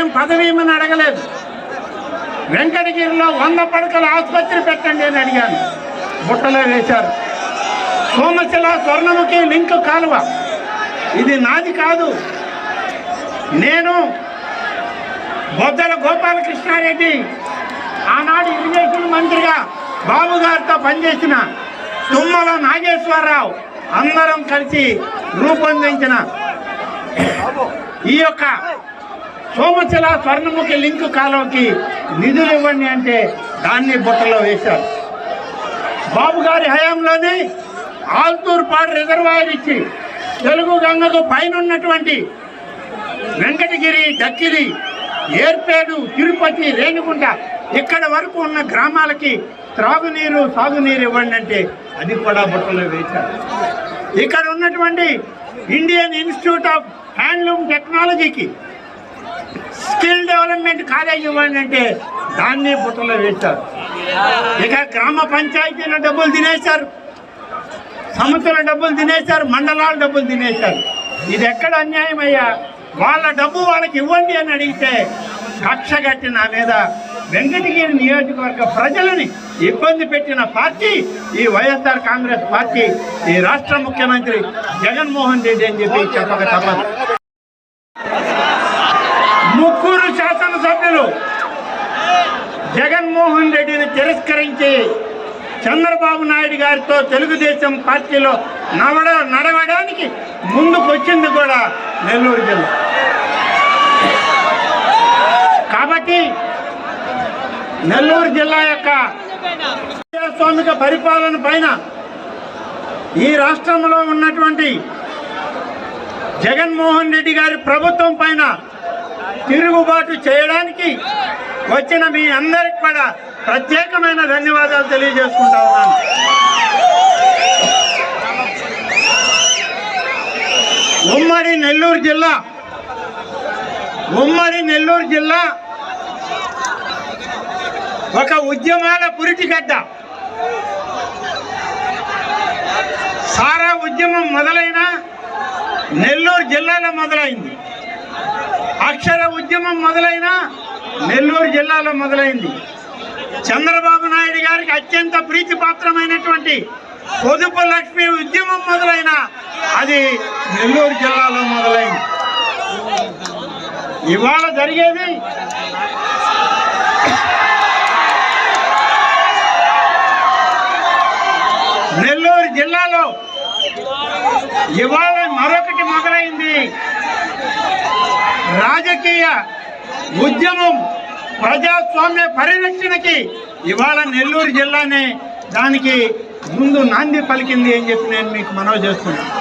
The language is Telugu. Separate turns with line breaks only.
ఏం పదవి ఏమని అడగలేదు. వెంకటగిరిలో వంద పడకల ఆసుపత్రి పెట్టండి అని అడిగాను. బుట్టలో వేశారు. సోమశిల స్వర్ణముఖి లింక్ కాలువ. ఇది నాది కాదు. నేను బొద్దల గోపాలకృష్ణారెడ్డి ఆనాడు ఇరిగేషన్ మంత్రిగా బాబు గారితో పనిచేసిన తుమ్మల నాగేశ్వరరావు అందరం కలిసి రూపొందించిన ఈ యొక్క సోమచల స్వర్ణముఖి లింకు కాలంకి నిధులు ఇవ్వండి అంటే దాన్ని బుట్టలో వేశారు. బాబు గారి హయాంలోనే ఆల్తూర్పాడు రిజర్వాయర్ ఇచ్చి తెలుగు గంగకు పైన ఉన్నటువంటి వెంకటగిరి దక్కిరి ఏర్పేడు తిరుపతి రేణుకుంట ఇక్కడ వరకు ఉన్న గ్రామాలకి త్రాగునీరు సాగునీరు ఇవ్వండి అంటే అది కూడా బుట్టలో వేశారు. ఇక్కడ ఉన్నటువంటి ఇండియన్ ఇన్స్టిట్యూట్ ఆఫ్ హ్యాండ్లూమ్ టెక్నాలజీకి గవర్నమెంట్ కాలేజ్ ఇవ్వండి అంటే దాన్ని బుట్టలో వేశారు ఇక గ్రామ పంచాయతీల డబ్బులు తినేశారు సంస్థల డబ్బులు తినేశారు మండలాల డబ్బులు తినేశారు ఇది ఎక్కడ అన్యాయం అయ్యా? వాళ్ళ డబ్బు వాళ్ళకి ఇవ్వండి అని అడిగితే కక్ష కట్టిన నా మీద వెంకటగిరి నియోజకవర్గ ప్రజలని ఇబ్బంది పెట్టిన పార్టీ ఈ వైఎస్ఆర్ కాంగ్రెస్ పార్టీ ఈ రాష్ట్ర ముఖ్యమంత్రి జగన్మోహన్ రెడ్డి అని చెప్పి చెప్పక తప్పదు. జగన్మోహన్ రెడ్డిని తిరస్కరించి చంద్రబాబు నాయుడు గారితో తెలుగుదేశం పార్టీలో నవడ నడవడానికి ముందుకు వచ్చింది కూడా నెల్లూరు జిల్లా. కాబట్టి నెల్లూరు జిల్లా యొక్క ప్రజాస్వామిక పరిపాలన పైన ఈ రాష్ట్రంలో ఉన్నటువంటి జగన్మోహన్ రెడ్డి గారి ప్రభుత్వం పైన తిరుగుబాటు చేయడానికి వచ్చిన మీ అందరికి కూడా ప్రత్యేకమైన ధన్యవాదాలు తెలియజేసుకుంటా ఉన్నాను. ఉమ్మడి నెల్లూరు జిల్లా ఉమ్మడి నెల్లూరు జిల్లా ఒక ఉద్యమాల పురిటిగడ్డ. సారా ఉద్యమం మొదలైన నెల్లూరు జిల్లాలో మొదలైంది. అక్షర ఉద్యమం మొదలైన నెల్లూరు జిల్లాలో మొదలైంది. చంద్రబాబు నాయుడు గారికి అత్యంత ప్రీతిపాత్రమైనటువంటి పొదుపు లక్ష్మి ఉద్యమం మొదలైన అది నెల్లూరు జిల్లాలో మొదలైంది. ఇవాళ జరిగేది నెల్లూరు జిల్లాలో ఇవాళ మరొకటి మొదలైంది. రాజకీయ ఉద్యమం ప్రజాస్వామ్య పరిరక్షణకి ఇవాళ నెల్లూరు జిల్లానే దానికి ముందు నాంది పలికింది అని చెప్పి నేను మీకు మనవి చేస్తున్నాను.